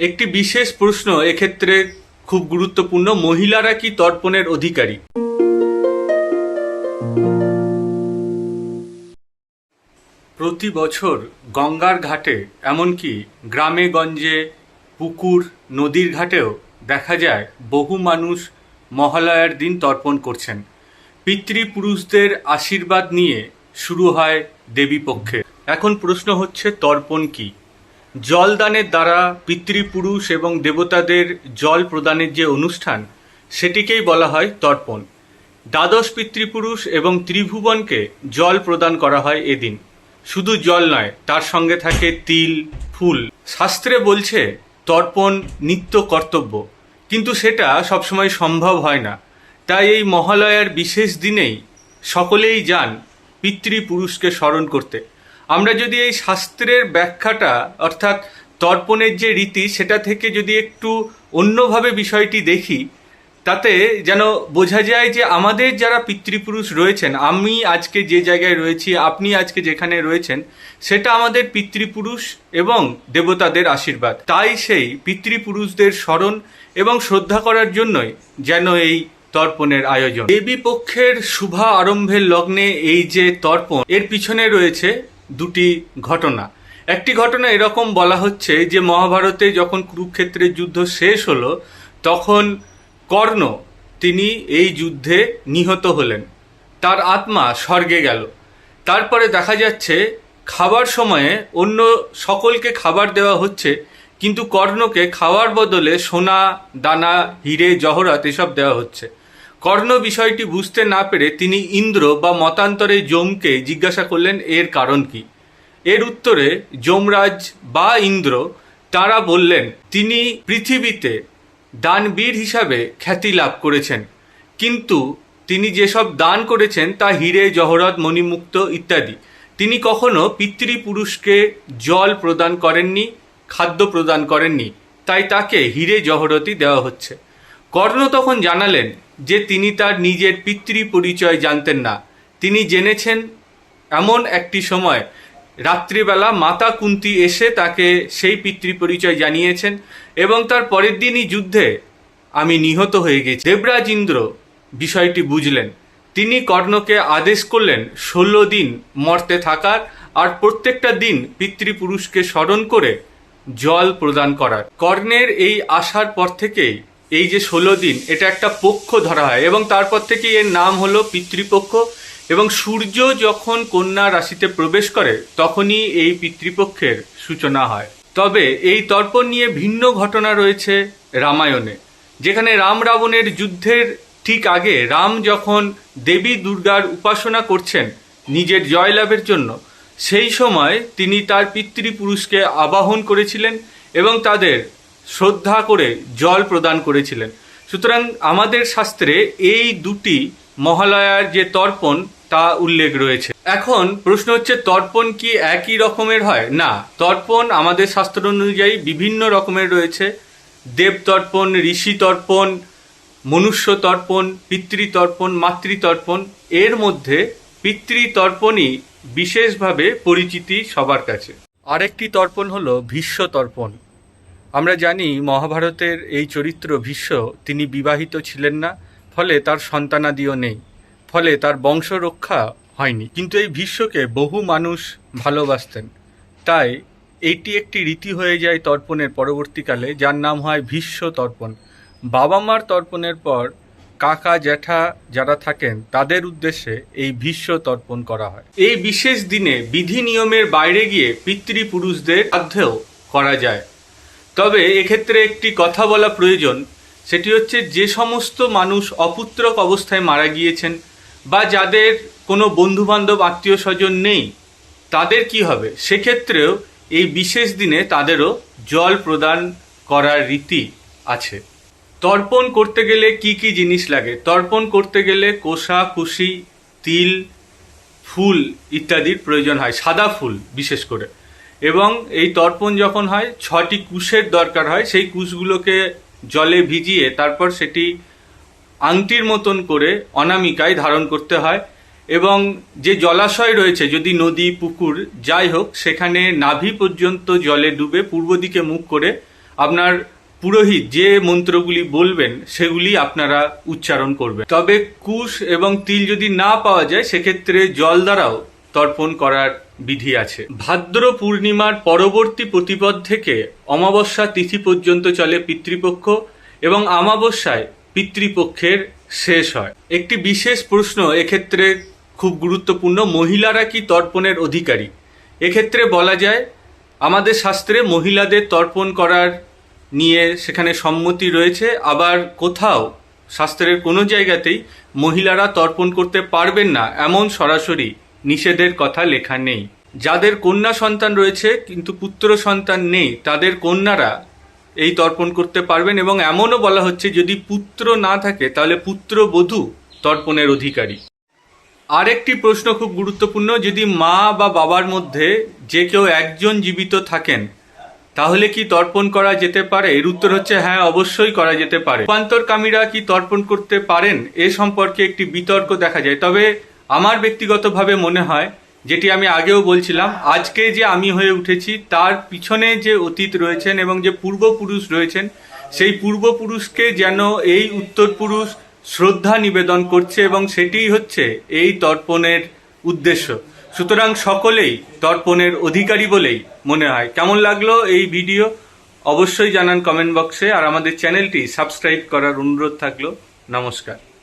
একটি বিশেষ প্রশ্ন এক্ষেত্রে খুব গুরুত্বপূর্ণ, মহিলারা কি তর্পণের অধিকারী? প্রতি বছর গঙ্গার ঘাটে, এমনকি গ্রামে গঞ্জে, পুকুর, নদীর ঘাটেও দেখা যায় বহু মানুষ মহালয়ার দিন তর্পণ করছেন। পিতৃপুরুষদের আশীর্বাদ নিয়ে শুরু হয় দেবী পক্ষে এখন প্রশ্ন হচ্ছে, তর্পণ কি? জলদানের দ্বারা পিতৃপুরুষ এবং দেবতাদের জল প্রদানের যে অনুষ্ঠান, সেটিকেই বলা হয় তর্পণ। দ্বাদশ পিতৃপুরুষ এবং ত্রিভুবনকে জল প্রদান করা হয় এদিন। শুধু জল নয়, তার সঙ্গে থাকে তিল, ফুল। শাস্ত্রে বলছে, তর্পণ নিত্য কর্তব্য। কিন্তু সেটা সবসময় সম্ভব হয় না। তাই এই মহালয়ার বিশেষ দিনেই সকলেই যান পিতৃপুরুষকে স্মরণ করতে। আমরা যদি এই শাস্ত্রের ব্যাখ্যাটা, অর্থাৎ তর্পণের যে রীতি, সেটা থেকে যদি একটু অন্যভাবে বিষয়টি দেখি, তাতে যেন বোঝা যায় যে আমাদের যারা পিতৃপুরুষ রয়েছেন, আমি আজকে যে জায়গায় রয়েছি, আপনি আজকে যেখানে রয়েছেন, সেটা আমাদের পিতৃপুরুষ এবং দেবতাদের আশীর্বাদ। তাই সেই পিতৃপুরুষদের স্মরণ এবং শ্রদ্ধা করার জন্যই যেন এই তর্পণের আয়োজন। দেবী পক্ষের শুভা আরম্ভের লগ্নে এই যে তর্পণ, এর পিছনে রয়েছে দুটি ঘটনা। একটি ঘটনা এরকম বলা হচ্ছে যে মহাভারতে যখন কুরুক্ষেত্রের যুদ্ধ শেষ হলো, তখন কর্ণ তিনি এই যুদ্ধে নিহত হলেন। তার আত্মা স্বর্গে গেল। তারপরে দেখা যাচ্ছে, খাবার সময়ে অন্য সকলকে খাবার দেওয়া হচ্ছে, কিন্তু কর্ণকে খাওয়ার বদলে সোনা, দানা, হিরে, জহরাত এসব দেওয়া হচ্ছে। কর্ণ বিষয়টি বুঝতে না পেরে তিনি ইন্দ্র বা মতান্তরে যমকে জিজ্ঞাসা করলেন, এর কারণ কি? এর উত্তরে যমরাজ বা ইন্দ্র তারা বললেন, তিনি পৃথিবীতে দানবীর হিসাবে খ্যাতি লাভ করেছেন, কিন্তু তিনি যেসব দান করেছেন তা হিরে, জহরত, মণিমুক্ত ইত্যাদি। তিনি কখনো পিতৃপুরুষকে জল প্রদান করেননি, খাদ্য প্রদান করেননি, তাই তাকে হিরে, জহরতই দেওয়া হচ্ছে। কর্ণ তখন জানালেন যে তিনি তার নিজের পিতৃ পরিচয় জানতেন না। তিনি জেনেছেন এমন একটি সময়, রাত্রিবেলা মাতা কুন্তি এসে তাকে সেই পিতৃ পরিচয় জানিয়েছেন এবং তার পরের দিনই যুদ্ধে আমি নিহত হয়ে গেছি। দেবরাজ ইন্দ্র বিষয়টি বুঝলেন। তিনি কর্ণকে আদেশ করলেন ষোলো দিন মর্তে থাকার আর প্রত্যেকটা দিন পিতৃপুরুষকে স্মরণ করে জল প্রদান করার। কর্ণের এই আসার পর থেকেই এই যে ষোলো দিন, এটা একটা পক্ষ ধরা হয় এবং তারপর থেকে এর নাম হলো পিতৃপক্ষ এবং সূর্য যখন কন্যা রাশিতে প্রবেশ করে, তখনই এই পিতৃপক্ষের সূচনা হয়। তবে এই তর্পণ নিয়ে ভিন্ন ঘটনা রয়েছে রামায়ণে, যেখানে রাম রাবণের যুদ্ধের ঠিক আগে রাম যখন দেবী দুর্গার উপাসনা করছেন নিজের জয়লাভের জন্য, সেই সময় তিনি তার পিতৃপুরুষকে আবাহন করেছিলেন এবং তাদের শ্রদ্ধা করে জল প্রদান করেছিলেন। সুতরাং আমাদের শাস্ত্রে এই দুটি মহালয়ার যে তর্পণ, তা উল্লেখ রয়েছে। এখন প্রশ্ন হচ্ছে, তর্পণ কি একই রকমের হয়? না, তর্পণ আমাদের শাস্ত্র অনুযায়ী বিভিন্ন রকমের রয়েছে। দেব তর্পণ, ঋষি তর্পণ, মনুষ্য তর্পণ পিতৃতর্পণ মাতৃতর্পণ এর মধ্যে পিতৃতর্পণই বিশেষভাবে পরিচিতি সবার কাছে। আরেকটি তর্পণ হলো ভীষ্ম তর্পণ। আমরা জানি মহাভারতের এই চরিত্র ভীষ্ম, তিনি বিবাহিত ছিলেন না, ফলে তার সন্তানাদিও নেই, ফলে তার বংশ রক্ষা হয়নি। কিন্তু এই ভীষ্মকে বহু মানুষ ভালোবাসতেন। তাই এটি একটি রীতি হয়ে যায় তর্পণের পরবর্তীকালে, যার নাম হয় ভীষ্ম তর্পণ। বাবা মার তর্পণের পর কাকা, জ্যাঠা যারা থাকেন, তাদের উদ্দেশ্যে এই ভীষ্ম তর্পণ করা হয়। এই বিশেষ দিনে বিধি নিয়মের বাইরে গিয়ে পিতৃপুরুষদের সাধ্যেও করা যায়। তবে এক্ষেত্রে একটি কথা বলা প্রয়োজন, সেটি হচ্ছে যে সমস্ত মানুষ অপুত্রক অবস্থায় মারা গিয়েছেন বা যাদের কোনো বন্ধুবান্ধব আত্মীয় স্বজন নেই, তাদের কি হবে? সেক্ষেত্রেও এই বিশেষ দিনে তাদেরও জল প্রদান করার রীতি আছে। তর্পণ করতে গেলে কি কি জিনিস লাগে? তর্পণ করতে গেলে কোষা, কুশি, তিল, ফুল ইত্যাদির প্রয়োজন হয়, সাদা ফুল বিশেষ করে। এবং এই তর্পণ যখন হয়, ছটি কুশের দরকার হয়, সেই কুশগুলোকে জলে ভিজিয়ে তারপর সেটি আংটির মতন করে অনামিকায় ধারণ করতে হয় এবং যে জলাশয় রয়েছে, যদি নদী, পুকুর যাই হোক, সেখানে নাভি পর্যন্ত জলে ডুবে পূর্ব দিকে মুখ করে আপনার পুরোহিত যে মন্ত্রগুলি বলবেন, সেগুলি আপনারা উচ্চারণ করবেন। তবে কুশ এবং তিল যদি না পাওয়া যায়, সেক্ষেত্রে জল দ্বারাও তর্পণ করার বিধি আছে। ভাদ্র পূর্ণিমার পরবর্তী প্রতিপদ থেকে অমাবস্যা তিথি পর্যন্ত চলে পিতৃপক্ষ এবং আমাবস্যায় পিতৃপক্ষের শেষ হয়। একটি বিশেষ প্রশ্ন এক্ষেত্রে খুব গুরুত্বপূর্ণ, মহিলারা কি তর্পণের অধিকারী? এক্ষেত্রে বলা যায়, আমাদের শাস্ত্রে মহিলাদের তর্পণ করার নিয়ে সেখানে সম্মতি রয়েছে, আবার কোথাও শাস্ত্রের কোনো জায়গাতেই মহিলারা তর্পণ করতে পারবেন না, এমন সরাসরি নিষেধের কথা লেখা নেই। যাদের কন্যা সন্তান রয়েছে, কিন্তু পুত্র সন্তান নেই, তাদের কন্যারা এই তর্পণ করতে পারবেন এবং এমনও বলা হচ্ছে, যদি পুত্র না থাকে, তাহলে পুত্র বধূ তর্পণের অধিকারী। আরেকটি প্রশ্ন খুব গুরুত্বপূর্ণ, যদি মা বা বাবার মধ্যে যে কেউ একজন জীবিত থাকেন, তাহলে কি তর্পণ করা যেতে পারে? এর উত্তর হচ্ছে হ্যাঁ অবশ্যই করা যেতে পারে। রূপান্তরকামীরা কি তর্পণ করতে পারেন? এ সম্পর্কে একটি বিতর্ক দেখা যায়। তবে আমার ব্যক্তিগতভাবে মনে হয়, যেটি আমি আগেও বলছিলাম, আজকে যে আমি হয়ে উঠেছি, তার পিছনে যে অতীত রয়েছেন এবং যে পূর্বপুরুষ রয়েছেন, সেই পূর্বপুরুষকে যেন এই উত্তরপুরুষ শ্রদ্ধা নিবেদন করছে এবং সেটিই হচ্ছে এই তর্পণের উদ্দেশ্য। সুতরাং সকলেই তর্পণের অধিকারী বলেই মনে হয়। কেমন লাগল এই ভিডিও? অবশ্যই জানান কমেন্ট বক্সে, আর আমাদের চ্যানেলটি সাবস্ক্রাইব করার অনুরোধ থাকল। নমস্কার।